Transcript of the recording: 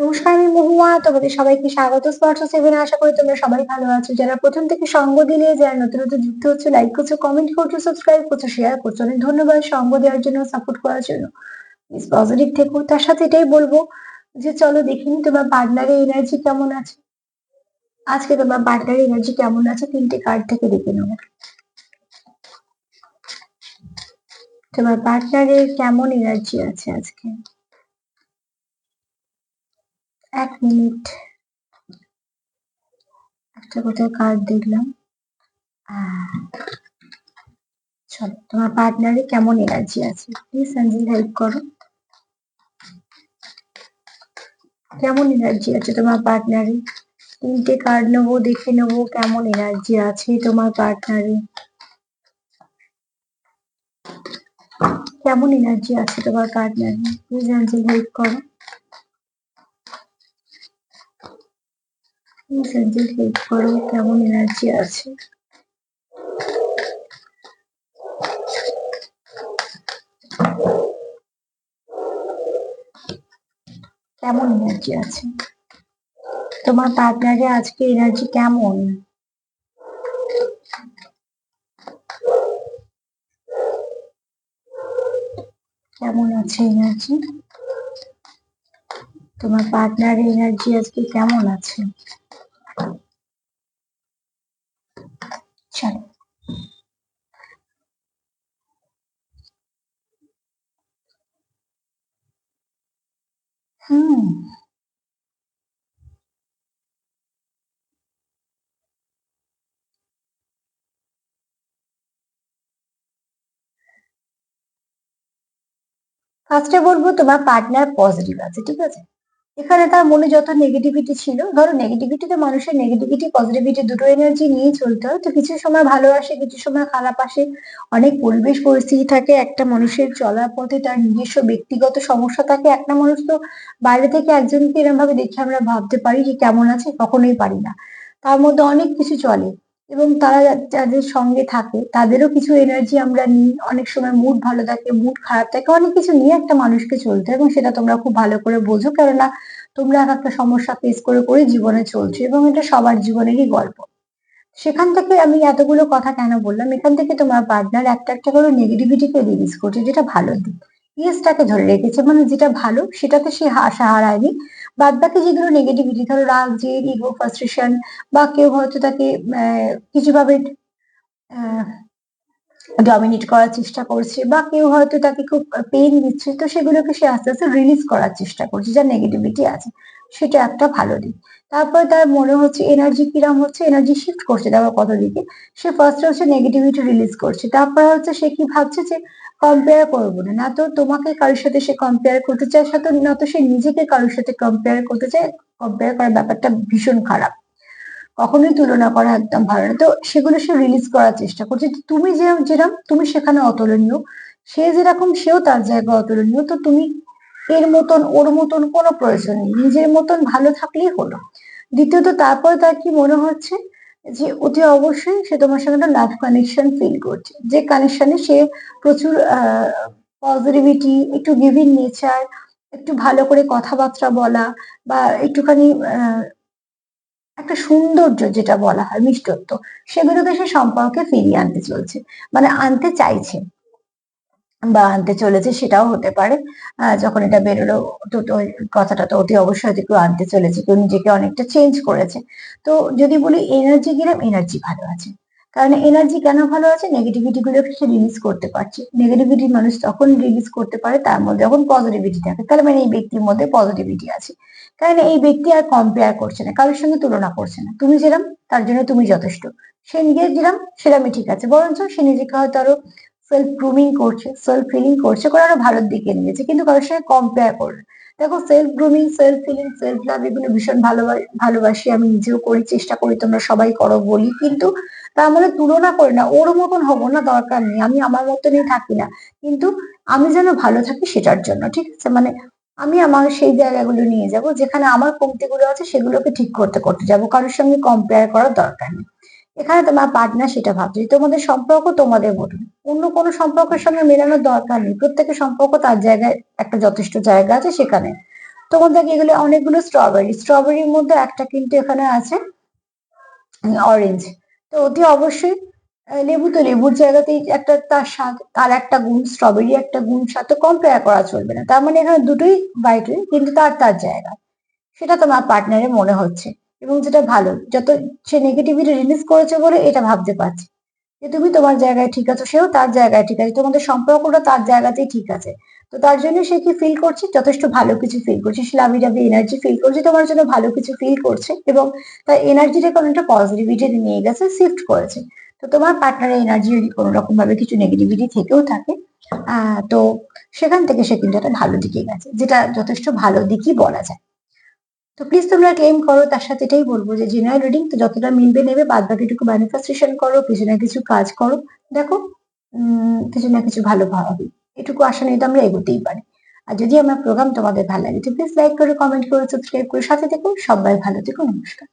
নমস্কার, আমি মহুয়া। তোমাদের সবাইকে স্বাগত। স্পর্শ সেভেন আশা করি তোমরা সবাই ভালো আছো। যারা প্রথম থেকে সঙ্গ দিলে, যারা নতুন নতুন যুক্ত হচ্ছে লাইক করছ কমেন্ট করছ সাবস্ক্রাইব করছ শেয়ার করছ। অনেক ধন্যবাদ সঙ্গ দেওয়ার জন্য সাপোর্ট করার জন্য। পজিটিভ থেকো। তার সাথে এটাই বলব যে, চলো দেখিনি তোমার পার্টনারের এনার্জি কেমন আছে। আজকে তোমার পার্টনারের এনার্জি কেমন আছে, তিনটে কার্ড থেকে দেখে নেব। তোমার পার্টনারের কেমন এনার্জি আছে আজকে? এক মিনিট। একটা কোথায় কার্ড দেখলাম। চলো, তোমার পার্টনারে কেমন এনার্জি আছে? প্লিজ সঞ্জিল হেল্প করো। কেমন এনার্জি আছে তোমার পার্টনারে তিনটে কার্ড নেব, দেখে নেব কেমন এনার্জি আছে তোমার পার্টনারে কেমন এনার্জি আছে তোমার পার্টনারে প্লিজ সঞ্জিল হেল্প করো। সঞ্জিল হেল্প করো কেমন এনার্জি আছে? কেমন এনার্জি আছে তোমার পার্টনারে আজকে এনার্জি কেমন? কেমন আছে এনার্জি তোমার পার্টনারের এনার্জি আজকে কেমন আছে? চলো হুম ফার্স্টে বলব তোমার পার্টনার পজিটিভ আছে ঠিক আছে এখানে তার মনে যত নেগেটিভিটি ছিল, ধরো নেগেটিভিটিতে মানুষের নেগেটিভিটি পজিটিভিটি দুটো এনার্জি নিয়ে চলতে হয়। তো কিছু সময় ভালো আসে, কিছু সময় খারাপ আসে। অনেক পরিবেশ পরিস্থিতি থাকে, একটা মানুষের চলার পথে তার নিজস্ব ব্যক্তিগত সমস্যা থাকে। একটা মানুষ তো বাইরে থেকে একজনকে এরম ভাবে দেখে আমরা ভাবতে পারি যে কেমন আছে, কখনোই পারি না। তার মধ্যে অনেক কিছু চলে। এবং তারা যাদের সঙ্গে থাকে, তাদেরও কিছু এনার্জি আমরা নিই। অনেক সময় মুড ভালো থাকে মুড খারাপ থাকে, অনেক কিছু নিয়ে একটা মানুষকে চলতে এবং সেটা তোমরা খুব ভালো করে বোঝো। কেননা তোমরা এক একটা সমস্যা ফেস করে করে জীবনে চলছো এবং এটা সবার জীবনেরই গল্প। সেখান থেকে আমি এতগুলো কথা কেন বললাম? এখান থেকে তোমার পার্টনার একটা একটা করে নেগেটিভিটিকে রিলিজ করছে, যেটা ভালো দিক। ইয়েসটাকে ধরে রেখেছে। মানে যেটা ভালো, সেটাতে সে আশা হারায়নি বাদ বাকি যেগুলো নেগেটিভিটি ধরো রাগ, জেদ ইগো ফ্রাস্ট্রেশন বা কেউ হয়তো তাকে কিছুভাবে ডমিনেট করার চেষ্টা করছে বা কেউ হয়তো তাকে খুব পেইন দিচ্ছে, তো সেগুলোকে সে আস্তে আস্তে রিলিজ করার চেষ্টা করছে যা নেগেটিভিটি আছে। সেটা একটা ভালো দিক। তারপর তার মনে হচ্ছে এনার্জি কিরাম হচ্ছে এনার্জি শিফট করছে দেখো কত দিকে। সে ফার্স্টে হচ্ছে নেগেটিভিটি রিলিজ করছে। তারপর হচ্ছে সে কি ভাবছে যে কম্পেয়ার করব না। না তো তোমাকে কারোর সাথে সে কম্পেয়ার করতে চায় সাথে না তো সে নিজেকে কারোর সাথে কম্পেয়ার করতে চায় কম্পেয়ার করার ব্যাপারটা ভীষণ খারাপ। কখনোই তুলনা করা একদম ভালো না। তো সেগুলো সে রিলিজ করার চেষ্টা করছে। তুমি যে যেরকম তুমি সেখানে অতুলনীয়, সে যেরকম, সেও তার জায়গায় অতুলনীয়। তো তুমি এর মতন, ওর মতন কোনো প্রয়োজন নেই। নিজের মতন ভালো থাকলেই হলো। দ্বিতীয়ত, তারপর তার কি মনে হচ্ছে? যে অতি অবশ্যই সে তোমার সঙ্গে একটা লাভ কানেকশন ফিল করছে। যে কানেকশনে সে প্রচুর পজিটিভিটি একটু গিভিং নেচার একটু ভালো করে কথাবার্তা বলা বা একটুখানি একটা সৌন্দর্য যেটা বলা হয় মিষ্টত্ব, সেগুলোকে সে সম্পর্কে ফিরিয়ে আনতে চলছে। মানে আনতে চাইছে। বা আনতে চলেছে সেটাও হতে পারে। যখন এটা বেরোলো, তো কথাটা তো অতি অবশ্যই হয়তো কেউ আনতে চলেছে, কেউ নিজেকে অনেকটা চেঞ্জ করেছে। তো যদি বলি এনার্জি কিরম এনার্জি ভালো আছে। কারণ এনার্জি কেন ভালো আছে? নেগেটিভিটি গুলোকে সে রিলিজ করতে পারছে। নেগেটিভিটি মানুষ তখন রিলিজ করতে পারে, তার মধ্যে যখন পজিটিভিটি থাকে, তার মানে এই ব্যক্তির মধ্যে পজিটিভিটি আছে। কারণ এই ব্যক্তি আর কম্পেয়ার করছে না, কারোর সঙ্গে তুলনা করছে না। তুমি যেরম, তার জন্য তুমি যথেষ্ট। সে নিজের যেরম, সেরমই ঠিক আছে। বরঞ্চ সে নিজেকে হয়তো আরও সেলফ গ্রুমিং করছে সেলফ ফিলিং করছে করে আরও ভালোর দিকে নিয়েছে, কিন্তু কারোর সঙ্গে কম্পেয়ার করবে দেখো self grooming self feeling self love এগুলো ভীষণ ভালোবাসি ভালোবাসি, আমি নিজেও করি, চেষ্টা করি, তোমরা সবাই করো বলি, কিন্তু তার মধ্যে তুলনা করি না, ওর মতন হব না, দরকার নেই, আমি আমার মতনই থাকি না, কিন্তু আমি যেন ভালো থাকি সেটার জন্য, ঠিক আছে? মানে আমি আমার সেই জায়গাগুলো নিয়ে যাব, যেখানে আমার কমতিগুলো আছে, সেগুলোকে ঠিক করতে করতে যাব, কারোর সঙ্গে কম্পেয়ার করার দরকার নেই। এখানে তোমার পার্টনার সেটা ভাবছে তোমাদের সম্পর্ক তোমাদের মতন অন্য কোনো সম্পর্কের সঙ্গে মেলানোর দরকার নেই। প্রত্যেকের সম্পর্ক তার জায়গায় একটা যথেষ্ট জায়গা আছে সেখানে। তখন দেখি এগুলো অনেকগুলো স্ট্রবেরি স্ট্রবেরির মধ্যে একটা কিন্তু এখানে আছে অরেঞ্জ তো অতি অবশ্যই লেবু তো লেবুর জায়গাতেই একটা তার স্বাদ, তার একটা গুণ স্ট্রবেরি একটা গুণ তো কম্পেয়ার করা চলবে না। তার মানে এখানে দুটোই ভাইটাল কিন্তু তার তার জায়গা। সেটা তোমার পার্টনারের মনে হচ্ছে। এবং যেটা ভালো, যত সে নেগেটিভিটি রিলিজ করেছে বলে এটা ভাবতে পারছে। যে তুমি তোমার জায়গায় ঠিক আছো, সেও তার জায়গায় ঠিক আছে, তোমাদের সম্পর্কটা তার জায়গাতেই ঠিক আছে। তো তার জন্য সে কি ফিল করছে? যথেষ্ট ভালো কিছু ফিল করছে, সে লাভি লাভি এনার্জি ফিল করছে, তোমার জন্য ভালো কিছু ফিল করছে এবং তার এনার্জিটা কোনো একটা পজিটিভিটি নিয়ে গেছে শিফট করেছে। তো তোমার পার্টনারের এনার্জি যদি কোনো রকম ভাবে কিছু নেগেটিভিটি থেকেও থাকে তো সেখান থেকে সে কিন্তু একটা ভালো দিকে গেছে, যেটা যথেষ্ট ভালো দিকই বলা যায়। তো প্লিজ তোমরা ক্লেম করো, তার সাথে এটাই বলব যে জেনারেল রিডিং তো যতটা মিলবে নেবে বাদ বাকিটুকু ম্যানিফেস্টেশন করো কিছু না কিছু কাজ করো, দেখো কিছু না কিছু ভালো হবে। এটুকু আশা নিয়ে তো আমরা এগোতেই পারি। আর যদি আমার প্রোগ্রাম তোমাদের ভালো লাগে, তো প্লিজ লাইক করে কমেন্ট করে সাবস্ক্রাইব করে, সাথে থেকো, সবাই ভালো থেকো, নমস্কার।